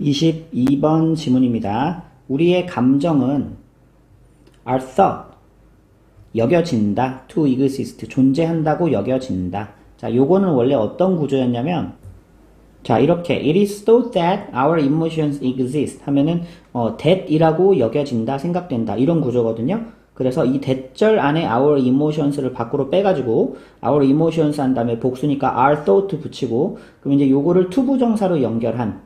22번 지문입니다. 우리의 감정은 are thought 여겨진다 to exist 존재한다고 여겨진다. 자, 요거는 원래 어떤 구조였냐면 자, 이렇게 it is thought that our emotions exist 하면은 어, that이라고 여겨진다, 생각된다 이런 구조거든요. 그래서 이 that절 안에 our emotions를 밖으로 빼가지고 our emotions 한 다음에 복수니까 are thought 붙이고 그럼 이제 요거를 투부정사로 연결한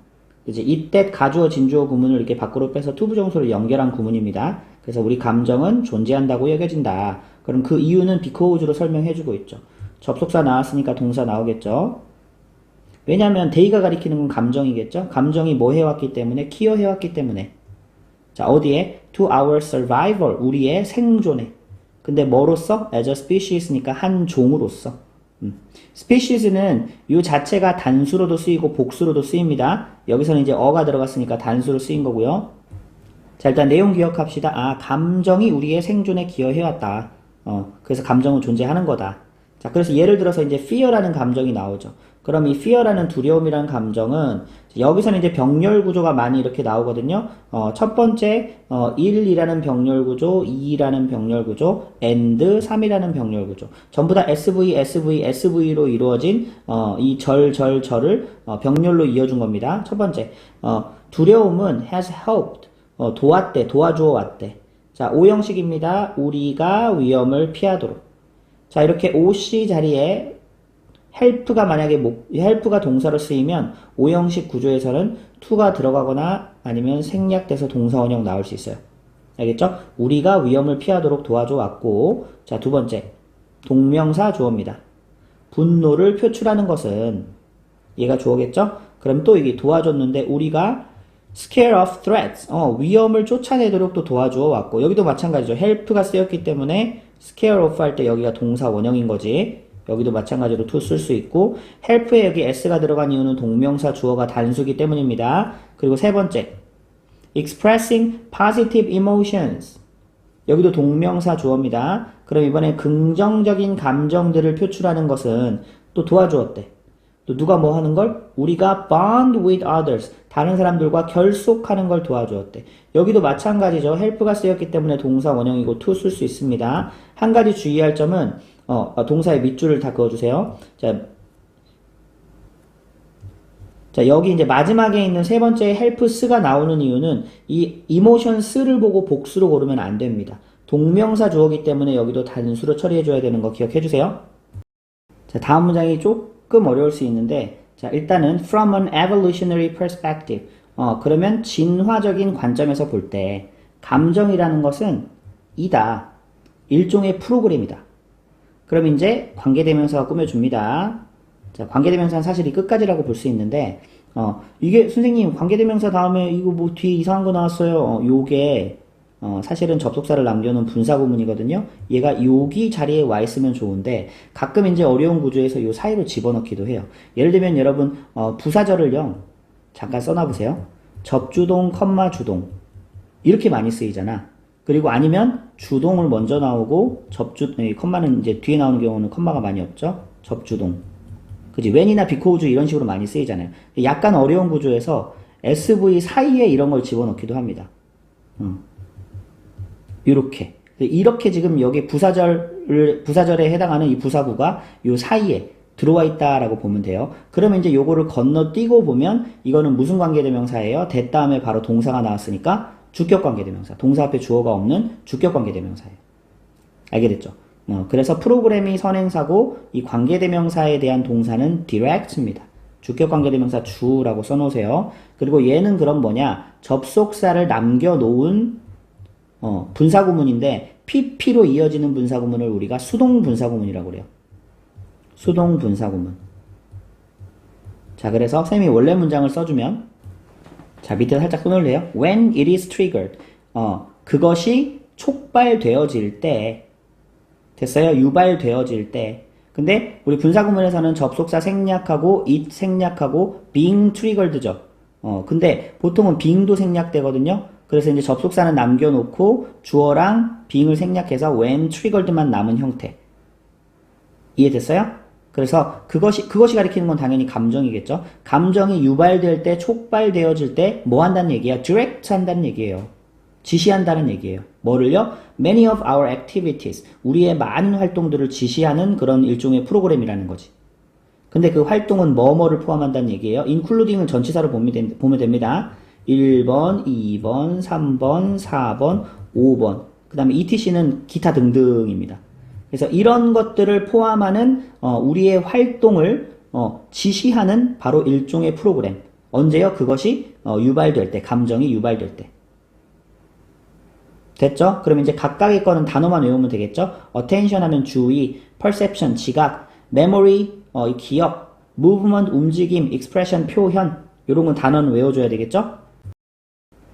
이제 이때 가주어 진주어 구문을 이렇게 밖으로 빼서 투부정사로 연결한 구문입니다. 그래서 우리 감정은 존재한다고 여겨진다. 그럼 그 이유는 because로 설명해주고 있죠. 접속사 나왔으니까 동사 나오겠죠. 왜냐하면 데이가 가리키는 건 감정이겠죠. 감정이 뭐 해왔기 때문에 키어 해왔기 때문에. 자 어디에 to our survival 우리의 생존에. 근데 뭐로서 as a species니까 한 종으로서. 음. species는 이 자체가 단수로도 쓰이고 복수로도 쓰입니다. 여기서는 이제 어가 들어갔으니까 단수로 쓰인 거고요. 자 일단 내용 기억합시다. 아 감정이 우리의 생존에 기여해왔다. 어 그래서 감정은 존재하는 거다. 자 그래서 예를 들어서 이제 fear라는 감정이 나오죠. 그럼 이 fear라는 두려움이라는 감정은 여기서는 이제 병렬 구조가 많이 이렇게 나오거든요. 어, 첫 번째 어, 1이라는 병렬 구조, 2라는 병렬 구조, and 3이라는 병렬 구조. 전부 다 SV, SV, SV로 이루어진 어, 이 절, 절, 절을 어, 병렬로 이어준 겁니다. 첫 번째 어, 두려움은 has helped 어, 도왔대, 도와주어 왔대. 자, 오형식입니다. 우리가 위험을 피하도록. 자, 이렇게 OC 자리에 help가 만약에 목, help가 동사로 쓰이면 오형식 구조에서는 to가 들어가거나 아니면 생략돼서 동사 원형 나올 수 있어요. 알겠죠? 우리가 위험을 피하도록 도와줘 왔고, 자, 두 번째. 동명사 주어입니다. 분노를 표출하는 것은 얘가 주어겠죠? 그럼 또 이게 도와줬는데 우리가 scare of threats, 어, 위험을 쫓아내도록 또 도와주어 왔고, 여기도 마찬가지죠. help가 쓰였기 때문에 scare of 할때 여기가 동사 원형인 거지. 여기도 마찬가지로 to 쓸 수 있고, help에 여기 s가 들어간 이유는 동명사 주어가 단수기 때문입니다. 그리고 세 번째, expressing positive emotions. 여기도 동명사 주어입니다. 그럼 이번에 긍정적인 감정들을 표출하는 것은 또 도와주었대. 또 누가 뭐 하는 걸? 우리가 bond with others. 다른 사람들과 결속하는 걸 도와주었대. 여기도 마찬가지죠. help가 쓰였기 때문에 동사 원형이고 to 쓸 수 있습니다. 한 가지 주의할 점은 어, 어, 동사의 밑줄을 다 그어주세요. 자, 자, 여기 이제 마지막에 있는 세 번째 helps가 나오는 이유는 이 emotions를 보고 복수로 고르면 안 됩니다. 동명사 주어기 때문에 여기도 단수로 처리해줘야 되는 거 기억해주세요. 자, 다음 문장이 조금 어려울 수 있는데, 자, 일단은 from an evolutionary perspective. 어, 그러면 진화적인 관점에서 볼 때, 감정이라는 것은 이다. 일종의 프로그램이다. 그럼 이제 관계대명사가 꾸며줍니다. 자, 관계대명사는 사실 이 끝까지라고 볼 수 있는데, 어, 이게 선생님 관계대명사 다음에 이거 뭐 뒤에 이상한 거 나왔어요. 어, 요게 어, 사실은 접속사를 남겨놓은 분사구문이거든요. 얘가 여기 자리에 와 있으면 좋은데 가끔 이제 어려운 구조에서 요 사이로 집어넣기도 해요. 예를 들면 여러분 어, 부사절을요. 잠깐 써놔보세요. 접주동, 컴마 주동 이렇게 많이 쓰이잖아. 그리고 아니면 주동을 먼저 나오고 접주 이 컴마는 이제 뒤에 나오는 경우는 컴마가 많이 없죠. 접주동. 그지 when이나 because 이런 식으로 많이 쓰이잖아요. 약간 어려운 구조에서 SV 사이에 이런 걸 집어넣기도 합니다. 음. 이렇게 이렇게 지금 여기 부사절을 부사절에 해당하는 이 부사구가 요 사이에 들어와 있다라고 보면 돼요. 그러면 이제 요거를 건너뛰고 보면 이거는 무슨 관계대명사예요? 대 다음에 바로 동사가 나왔으니까 주격 관계대명사. 동사 앞에 주어가 없는 주격 관계대명사예요. 알게 됐죠? 어, 그래서 프로그램이 선행사고 이 관계대명사에 대한 동사는 direct입니다. 주격 관계대명사 주라고 써놓으세요. 그리고 얘는 그럼 뭐냐? 접속사를 남겨놓은 어, 분사구문인데 PP로 이어지는 분사구문을 우리가 수동 분사구문이라고 그래요. 수동 분사구문. 자, 그래서 쌤이 원래 문장을 써주면 자, 밑에 살짝 끊을래요? When it is triggered. 어, 그것이 촉발되어질 때 됐어요? 유발되어질 때. 근데 우리 분사구문에서는 접속사 생략하고 it 생략하고 being triggered죠. 어, 근데 보통은 being도 생략되거든요. 그래서 이제 접속사는 남겨놓고 주어랑 being을 생략해서 when triggered만 남은 형태. 이해됐어요? 그래서 그것이 그것이 가리키는 건 당연히 감정이겠죠. 감정이 유발될 때 촉발되어질 때 뭐 한다는 얘기야? direct 한다는 얘기예요. 지시한다는 얘기예요. 뭐를요? Many of our activities. 우리의 많은 활동들을 지시하는 그런 일종의 프로그램이라는 거지. 근데 그 활동은 뭐뭐를 포함한다는 얘기예요. including은 전치사로 보면 됩니다. 1번, 2번, 3번, 4번, 5번. 그 다음에 etc는 기타 등등입니다. 그래서 이런 것들을 포함하는 어, 우리의 활동을 어, 지시하는 바로 일종의 프로그램. 언제요? 그것이 어, 유발될 때, 감정이 유발될 때. 됐죠? 그럼 이제 각각의 거는 단어만 외우면 되겠죠? attention 하면 주의, perception 지각, memory 어, 이 기억, movement 움직임, expression 표현 이런 건 단어는 외워줘야 되겠죠?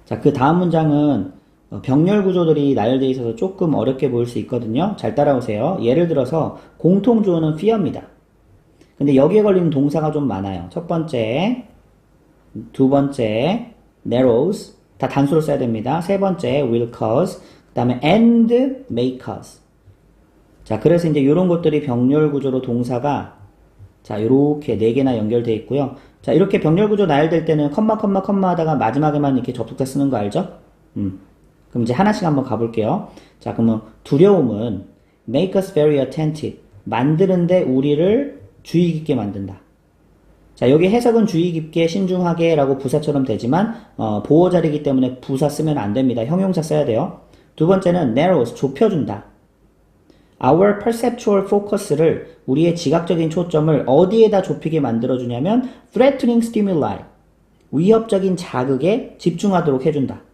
자, 그 다음 문장은 어, 병렬 구조들이 나열되어 있어서 조금 어렵게 보일 수 있거든요. 잘 따라오세요. 예를 들어서 공통 주어는 fear입니다. 근데 여기에 걸리는 동사가 좀 많아요. 첫 번째, 두 번째, narrows 다 단수로 써야 됩니다. 세 번째, will cause 그 다음에 and may cause 자, 그래서 이제 이런 것들이 병렬 구조로 동사가 자, 요렇게 네 개나 연결되어 있고요. 자, 이렇게 병렬 구조 나열될 때는 컴마 컴마 컴마 하다가 마지막에만 이렇게 접속사 쓰는 거 알죠? 음. 그럼 이제 하나씩 한번 가볼게요. 자, 그러면 두려움은 make us very attentive. 만드는데 우리를 주의 깊게 만든다. 자, 여기 해석은 주의 깊게 신중하게 라고 부사처럼 되지만, 어, 보호 자리이기 때문에 부사 쓰면 안 됩니다. 형용사 써야 돼요. 두 번째는 narrows, 좁혀준다. Our perceptual focus를 우리의 지각적인 초점을 어디에다 좁히게 만들어주냐면 threatening stimuli 위협적인 자극에 집중하도록 해준다.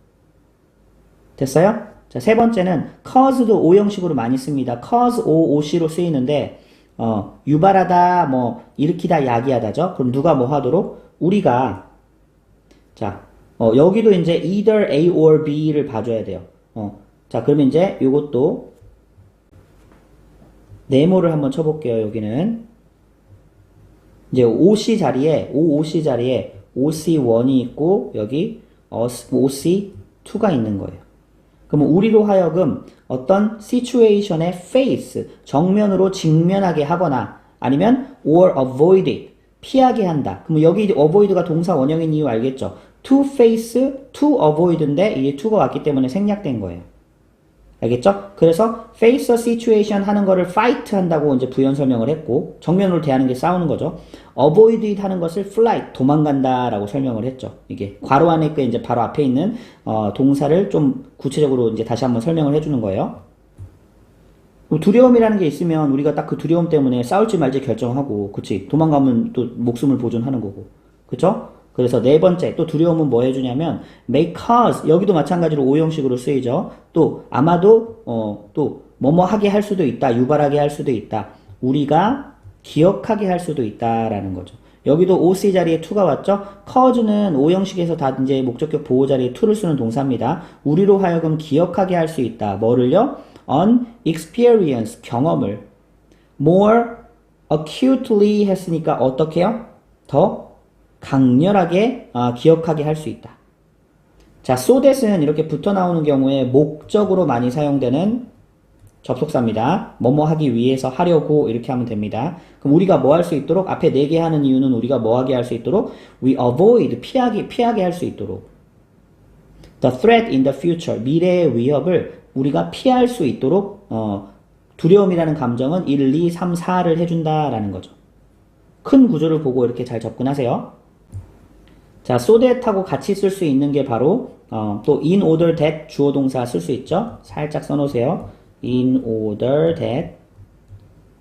됐어요? 자, 세 번째는 cause도 오형식으로 많이 씁니다. cause o oc로 쓰이는데 어, 유발하다, 뭐 일으키다, 야기하다죠. 그럼 누가 뭐 하도록 우리가 자, 어, 여기도 이제 either A or B를 봐줘야 돼요. 어, 자, 그러면 이제 이것도 네모를 한번 쳐볼게요. 여기는 이제 OC 자리에 OOC 자리에 OC1이 있고 여기 OC2가 있는 거예요. 그러면 우리로 하여금 어떤 시츄에이션에 face 정면으로 직면하게 하거나 아니면 or avoid it 피하게 한다. 그러면 여기 이제 avoid가 동사 원형인 이유 알겠죠? to face, to avoid인데 이게 to가 왔기 때문에 생략된 거예요. 알겠죠? 그래서 face a situation 하는 거를 fight 한다고 이제 부연 설명을 했고 정면으로 대하는 게 싸우는 거죠. avoid it 하는 것을 flight 도망간다라고 설명을 했죠. 이게 괄호 안에 그 이제 바로 앞에 있는 어, 동사를 좀 구체적으로 이제 다시 한번 설명을 해주는 거예요. 두려움이라는 게 있으면 우리가 딱 그 두려움 때문에 싸울지 말지 결정하고, 그치? 도망가면 또 목숨을 보존하는 거고, 그쵸? 그래서 네 번째, 또 두려움은 뭐 해주냐면, may cause, 여기도 마찬가지로 오형식으로 쓰이죠. 또, 아마도, 어, 또, 뭐뭐 하게 할 수도 있다, 유발하게 할 수도 있다. 우리가 기억하게 할 수도 있다라는 거죠. 여기도 OC 자리에 to가 왔죠? cause는 오형식에서 다 이제 목적격 보호 자리에 to를 쓰는 동사입니다. 우리로 하여금 기억하게 할 수 있다. 뭐를요? on experience, 경험을. more acutely 했으니까 어떻게요? 더 강렬하게 아, 기억하게 할 수 있다. 자, so that은 이렇게 붙어 나오는 경우에 목적으로 많이 사용되는 접속사입니다. 뭐뭐 하기 위해서 하려고 이렇게 하면 됩니다. 그럼 우리가 뭐 할 수 있도록 앞에 네 개 하는 이유는 우리가 뭐 하게 할 수 있도록 we avoid 피하게 피하게 할 수 있도록 the threat in the future 미래의 위협을 우리가 피할 수 있도록 어, 두려움이라는 감정은 1, 2, 3, 4를 해준다라는 거죠. 큰 구조를 보고 이렇게 잘 접근하세요. 자, so that하고 같이 쓸 수 있는 게 바로 어, 또 in order that 주어 동사 쓸 수 있죠. 살짝 써놓으세요. in order that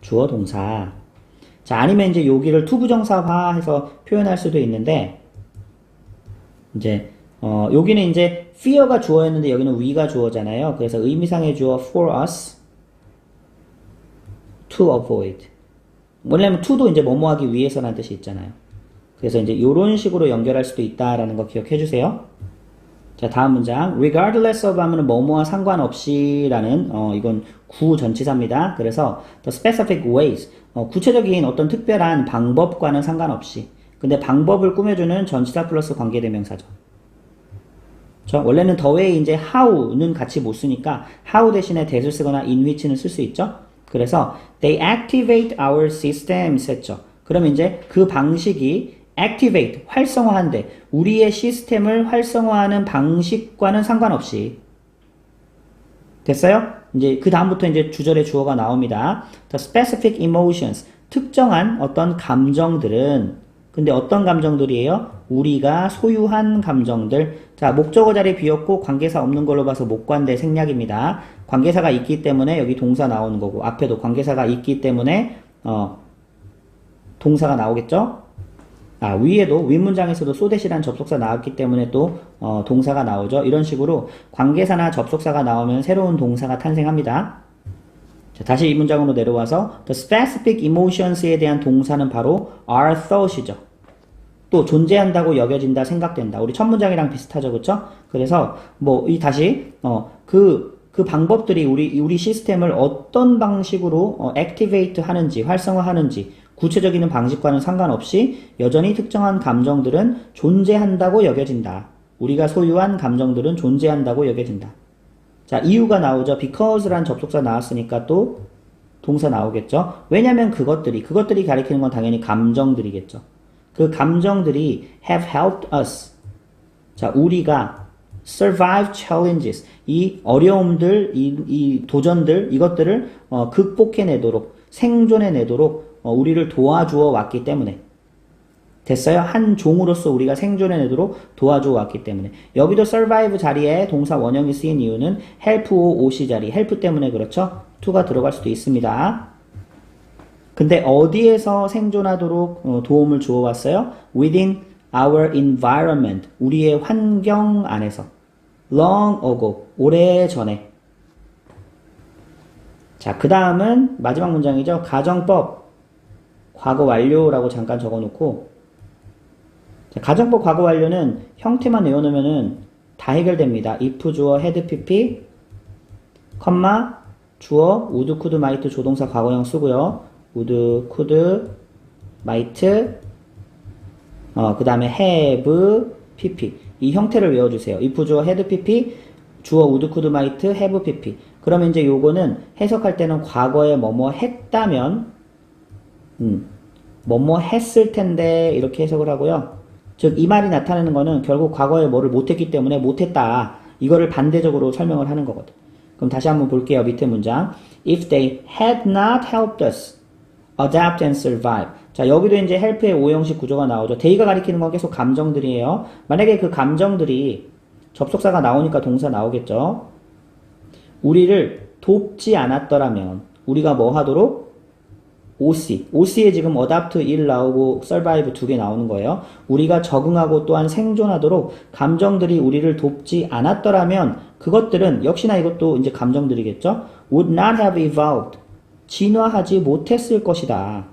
주어 동사. 자, 아니면 이제 여기를 투부정사화해서 표현할 수도 있는데 이제 어, 여기는 이제 fear가 주어였는데 여기는 we가 주어잖아요. 그래서 의미상의 주어 for us to avoid. 뭐냐면 to도 이제 뭐뭐 하기 위해서라는 뜻이 있잖아요. 그래서 이제 이런 식으로 연결할 수도 있다라는 거 기억해 주세요. 자, 다음 문장. regardless of 하면 뭐뭐와 상관없이 라는 어, 이건 구 전치사입니다. 그래서 the specific ways 어, 구체적인 어떤 특별한 방법과는 상관없이. 근데 방법을 꾸며주는 전치사 플러스 관계대명사죠. 저 원래는 더 외에 이제 how는 같이 못 쓰니까 how 대신에 that을 쓰거나 in which는 쓸 수 있죠. 그래서 they activate our systems 했죠. 그럼 이제 그 방식이 activate, 활성화한대. 우리의 시스템을 활성화하는 방식과는 상관없이. 됐어요? 이제 그 다음부터 이제 주절의 주어가 나옵니다. The specific emotions, 특정한 어떤 감정들은 근데 어떤 감정들이에요? 우리가 소유한 감정들. 자, 목적어 자리 비었고 관계사 없는 걸로 봐서 목관대 생략입니다. 관계사가 있기 때문에 여기 동사 나오는 거고 앞에도 관계사가 있기 때문에 어 동사가 나오겠죠? 아, 위에도 윗문장에서도 소댓이란 접속사 나왔기 때문에 또 어, 동사가 나오죠. 이런 식으로 관계사나 접속사가 나오면 새로운 동사가 탄생합니다. 자, 다시 이 문장으로 내려와서 the specific emotions에 대한 동사는 바로 are thought이죠. 또 존재한다고 여겨진다, 생각된다. 우리 첫 문장이랑 비슷하죠, 그렇죠? 그래서 뭐 이 다시 어그 그 방법들이 우리 우리 시스템을 어떤 방식으로 어, activate 하는지 활성화하는지 구체적인 방식과는 상관없이 여전히 특정한 감정들은 존재한다고 여겨진다. 우리가 소유한 감정들은 존재한다고 여겨진다. 자, 이유가 나오죠. because란 접속사 나왔으니까 또 동사 나오겠죠. 왜냐면 그것들이, 그것들이 가리키는 건 당연히 감정들이겠죠. 그 감정들이 have helped us. 자, 우리가 survive challenges. 이 어려움들, 이, 이 도전들, 이것들을 어, 극복해내도록, 생존해내도록 어, 우리를 도와주어 왔기 때문에. 됐어요? 한 종으로서 우리가 생존해내도록 도와줘 왔기 때문에. 여기도 survive 자리에 동사 원형이 쓰인 이유는 help o o c 자리, help 때문에 그렇죠? to가 들어갈 수도 있습니다. 근데 어디에서 생존하도록 어, 도움을 주어 왔어요? within our environment. 우리의 환경 안에서. long ago. 오래 전에. 자, 그 다음은 마지막 문장이죠. 가정법. 과거 완료라고 잠깐 적어 놓고 자, 가정법 과거 완료는 형태만 외워놓으면은 다 해결됩니다. if 주어 had pp 컴마 주어 would could might 조동사 과거형 쓰고요. would could might 어, 그 다음에 have pp 이 형태를 외워주세요. if 주어 had pp 주어 would could might have pp 그러면 이제 요거는 해석할 때는 과거에 뭐뭐 했다면 음, 뭐뭐 했을 텐데 이렇게 해석을 하고요. 즉 이 말이 나타내는 거는 결국 과거에 뭐를 못했기 때문에 못했다. 이거를 반대적으로 설명을 하는 거거든. 그럼 다시 한번 볼게요. 밑에 문장. If they had not helped us adapt and survive. 자, 여기도 이제 help의 오형식 구조가 나오죠. they가 가리키는 건 계속 감정들이에요. 만약에 그 감정들이 접속사가 나오니까 동사 나오겠죠. 우리를 돕지 않았더라면 우리가 뭐 하도록 OC. OC에 지금 adapt 1 나오고 survive 두개 나오는 거예요. 우리가 적응하고 또한 생존하도록 감정들이 우리를 돕지 않았더라면 그것들은 역시나 이것도 이제 감정들이겠죠. would not have evolved. 진화하지 못했을 것이다.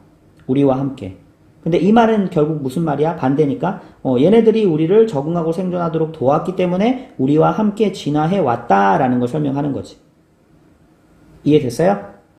우리와 함께. 근데 이 말은 결국 무슨 말이야? 반대니까 어, 얘네들이 우리를 적응하고 생존하도록 도왔기 때문에 우리와 함께 진화해 왔다라는 걸 설명하는 거지. 이해됐어요?